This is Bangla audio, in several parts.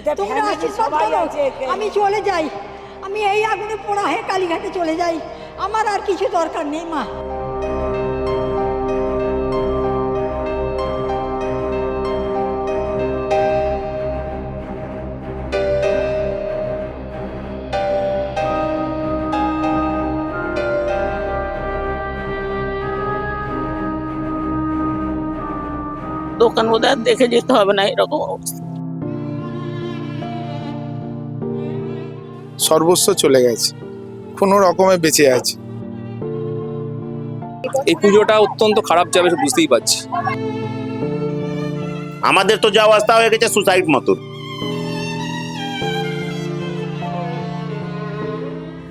এতে তোমরা family আশীর্বাদ সবাই করো। আছে এখানে। আমি চলে যাই আমি এই আগুনে পোড়া হয়ে কালীঘাটে চলে যাই আমার আর কিছু দরকার নেই মা দোকান বোধহয় আর দেখে যেতে হবে না এরকম অবস্থা সর্বস্ব চলে গেছে। কোনো রকমে বেঁচে আছে। এই পুজোটা অত্যন্ত খারাপ যাবে বুঝতেই পারছি। আমাদের তো যা অবস্থা হয়ে গেছে সুসাইড মতন।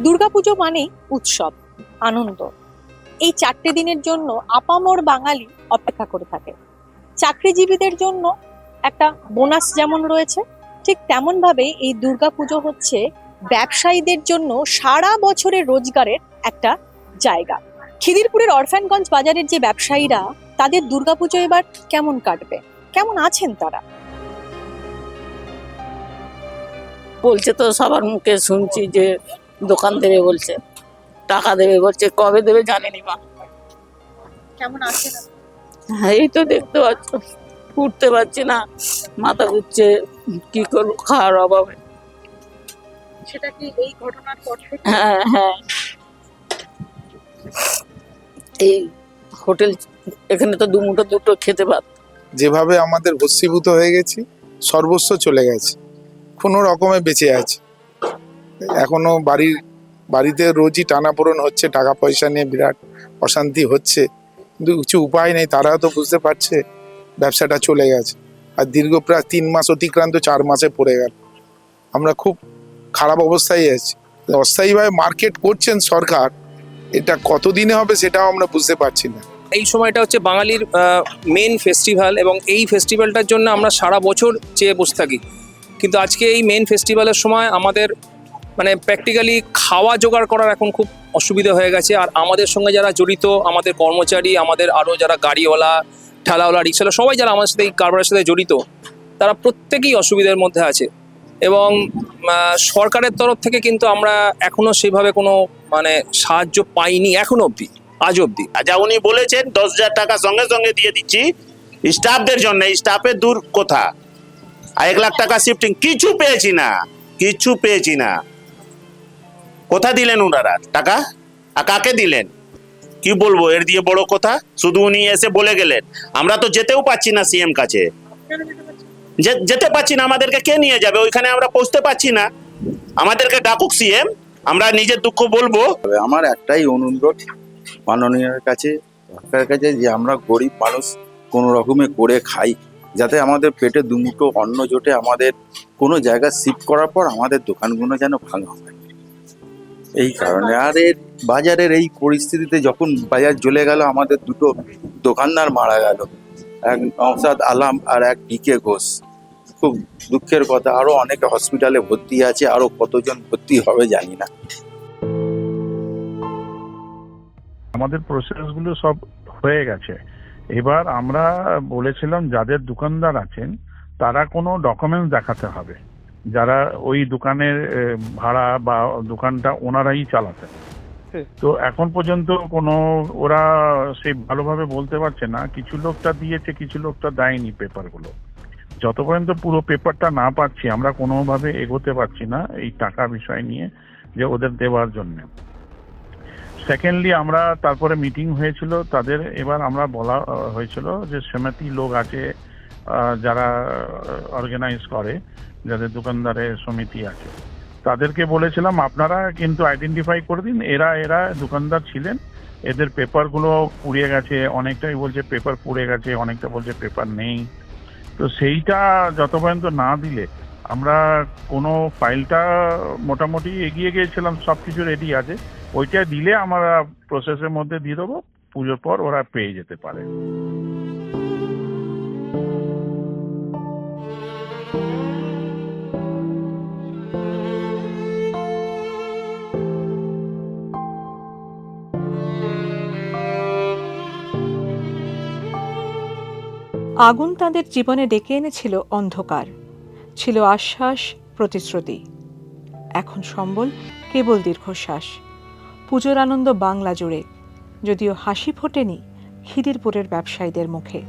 দুর্গাপুজো মানেই উৎসব আনন্দ। এই চারটে দিনের জন্য আপামর বাঙালি অপেক্ষা করে থাকে। চাকরিজীবীদের জন্য একটা বোনাস যেমন রয়েছে ঠিক তেমন ভাবে এই দুর্গাপুজো হচ্ছে ব্যবসায়ীদের জন্য সারা বছরের রোজগারের একটা জায়গা। খিদিরপুরের অরফানগঞ্জ বাজারের যে ব্যবসায়ীরা তাদের দুর্গাপুজো এবার কেমন কাটবে? কেমন আছেন তারা? বলছে তো সবার মুখে শুনছি যে দোকান দেবে বলছে টাকা দেবে বলছে কবে দেবে জানেনি মা। কেমন আছেন? হ্যাঁ, এই তো দেখতে পাচ্ছ উঠতে পারছি না মাথা ঘুরছে কি করব খাওয়ার অভাবে। সেটা কি এই ঘটনার পর থেকে? হ্যাঁ হ্যাঁ। এই হোটেল এখানে তো দুমুটো দুটো খেতে পার যেভাবে আমাদের ভস্মীভূত হয়ে গেছি সর্বস্ব চলে গেছে। কোনো রকমে বেঁচে আছে। এখনও বাড়ির বাড়িতে রোজই টানাপোড়েন হচ্ছে টাকা পয়সা নিয়ে বিরাট অশান্তি হচ্ছে। কিন্তু কিছু উপায় নেই তারাও তো বুঝতে পারছে ব্যবসাটা চলে গেছে। আর দীর্ঘ প্রায় তিন মাস অতিক্রান্ত চার মাসে পড়ে গেল। আমরা খুব খারাপ অবস্থায় আছে। অস্থায়ীভাবে মার্কেট করছেন সরকার, এটা কতদিনে হবে সেটাও আমরা বুঝতে পারছি না। এই সময়টা হচ্ছে বাঙালির মেন ফেস্টিভ্যাল এবং এই ফেস্টিভ্যালটার জন্য আমরা সারা বছর চেয়ে বসে থাকি। কিন্তু আজকে এই মেন ফেস্টিভ্যালের সময় আমাদের মানে প্র্যাকটিক্যালি খাওয়া জোগাড় করার এখন খুব অসুবিধা হয়ে গেছে। আর আমাদের সঙ্গে যারা জড়িত, আমাদের কর্মচারী, আমাদের আরও যারা গাড়িওয়ালা, ঠেলাওয়ালা, রিক্সাওয়ালা, সবাই যারা আমাদের সাথে এই কারবারের সাথে জড়িত, তারা প্রত্যেকেই অসুবিধার মধ্যে আছে। এবং সরকারের তরফ থেকে কিন্তু আমরা এখনও সেভাবে কোনো মানে সাহায্য পাইনি এখনও অবধি, আজ অবধি। আচ্ছা উনি বলেছেন, দশ হাজার টাকা সঙ্গে সঙ্গে দিয়ে দিচ্ছি। স্টাফদের জন্য স্টাফের দূর কোথা? আর এক লাখ টাকা শিফটিং কিছু পেয়েছি না, কিছু পেয়েছি না। কোথা দিলেন ওনারা টাকা? আর কাকে দিলেন? কি বলব, এর দিয়ে বড় কথা? শুধু উনি এসে বলে গেলেন। আমরা তো যেতেও পাচ্ছি না সিএম কাছে। যে- যেতে পারছি না, আমাদেরকে কে নিয়ে যাবে? ওইখানে আমরা পৌঁছতে পারছি না। আমাদেরকে ডাকুক সিএম আমরা নিজের দুঃখ বলব। আমার একটাই অনুরোধ মাননীয়ের কাছে সরকারের কাছে যে আমরা গরিব মানুষ কোনো রকমে করে খাই, যাতে আমাদের পেটে দুমুটো অন্ন জোটে আমাদের কোনো জায়গা শিফট করার পর আমাদের দোকানগুলো যেন ভাঙা হয়। এই কারণে আর এর বাজারের এই পরিস্থিতিতে যখন বাজার জ্বলে গেল, আমাদের দুটো দোকানদার মারা গেল। এক নওসাদ আলাম আর এক ডিকে ঘোষ। খুব দুঃখের কথা। আরও অনেকে হসপিটালে ভর্তি আছে আরও কতজন ভর্তি হবে জানি না। আমাদের প্রসেসগুলো সব হয়ে গেছে। এবার আমরা বলেছিলাম যাদের দোকানদার আছেন তারা কোনো ডকুমেন্টস দেখাতে হবে। যারা ওই দোকানের ভাড়া বা দোকানটা ওনারাই চালাতেন তো এখন পর্যন্ত কোনো ওরা সেই ভালোভাবে বলতে পারছে না। কিছু লোকটা দিয়েছে কিছু লোকটা দেয়নি পেপারগুলো যত পর্যন্ত পুরো পেপারটা না পাচ্ছি, আমরা কোনোভাবে এগোতে পারছি না এই টাকা বিষয় নিয়ে যে ওদের দেওয়ার জন্য। সেকেন্ডলি আমরা তারপরে মিটিং হয়েছিল, তাদের এবার আমরা বলা হয়েছিল যে সমিতি লোক আছে যারা অর্গানাইজ করে, যাদের দোকানদারের সমিতি আছে। তাদেরকে বলেছিলাম, আপনারা কিন্তু আইডেন্টিফাই করে দিন, এরা এরা দোকানদার ছিলেন, এদের পেপারগুলো পুড়িয়ে গেছে, অনেকটাই বলছে পেপার পুড়ে গেছে, অনেকটা বলছে পেপার নেই। তো সেইটা যত পর্যন্ত না দিলে, আমরা কোনো ফাইলটা মোটামুটি এগিয়ে গিয়েছিলাম সব কিছু রেডি আছে। ওইটা দিলে আমরা প্রসেসের মধ্যে দিয়ে দেবো, পুজোর পর ওরা পেয়ে যেতে পারে। আগুন তাদের জীবনে ডেকে এনেছিল অন্ধকার। ছিল আশ্বাস, প্রতিশ্রুতি। এখন সম্বল, কেবল দীর্ঘশ্বাস। পুজোর আনন্দ বাংলা জুড়ে, যদিও হাসি ফোটেনি খিদিরপুরের ব্যবসায়ীদের মুখে।